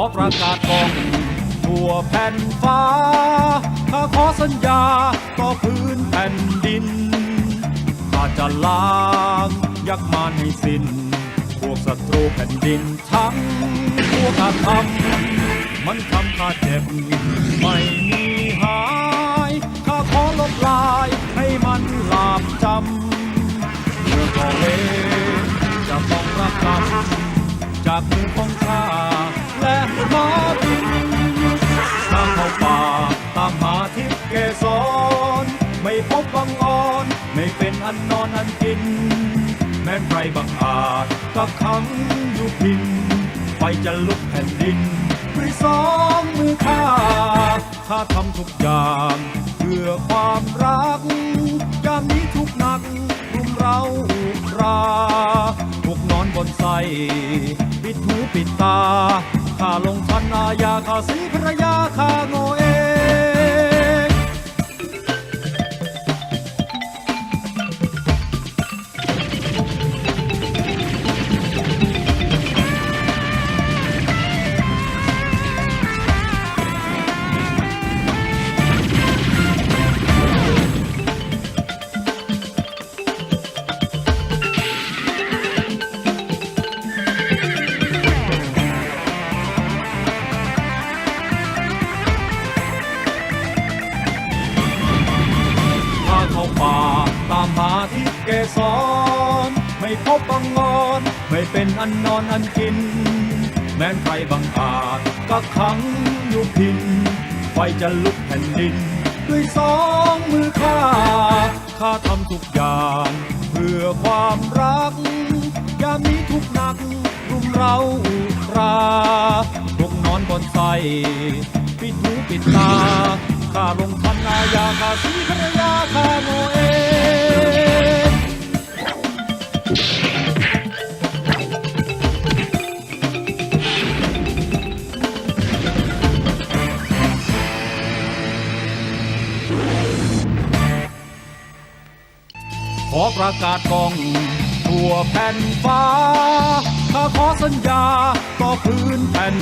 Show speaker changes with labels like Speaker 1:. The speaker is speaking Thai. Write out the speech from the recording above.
Speaker 1: อประกาศกองทั่วแผ่นฟ้า ข้าขอสัญญาต่อพื้นแผ่นดิน ข้าจะล้างยักษ์มารให้สิ้น พวกศัตรูแผ่นดินทั้งพวกอาธรรมมันทำข้าเจ็บ ไม่มีหาย ข้าขอลบลายให้มันหลาบจำเมื่อก่อเวจะต้องรับกรรมจากมือของข้า อันนอนอันกิน แม้นใครบังอาจก็ขังอยู่พินไฟจะลุกแผ่นดินด้วสองมือข้าข้าทำทุกอย่างเพื่อความรักยามนี้ทุกหนักรุมเราอุราพวกนอนบนไสปิดหูปิดตาข้าลงทันอาญาข้าสีภรรยาข้าโง่เอ เกสรไม่พบบังงอน ไม่เป็นอันนอนอันกิน แม้นใครบังอาจก็ขังอยู่พิน ไฟจะลุกแผ่นดิน ด้วยสองมือข้า ข้าทำทุกอย่าง เพื่อความรัก ยามนี้ทุกหนัก รุมเราอุราพวกนอนบนไสปิดหูปิดตา ข้าลงทันอาญาข้าสีภรรยาข้าโง่ ขอประกาศกองทั่วแผ่นฟ้าข้าขอสัญญาต่อพื้นแผ่น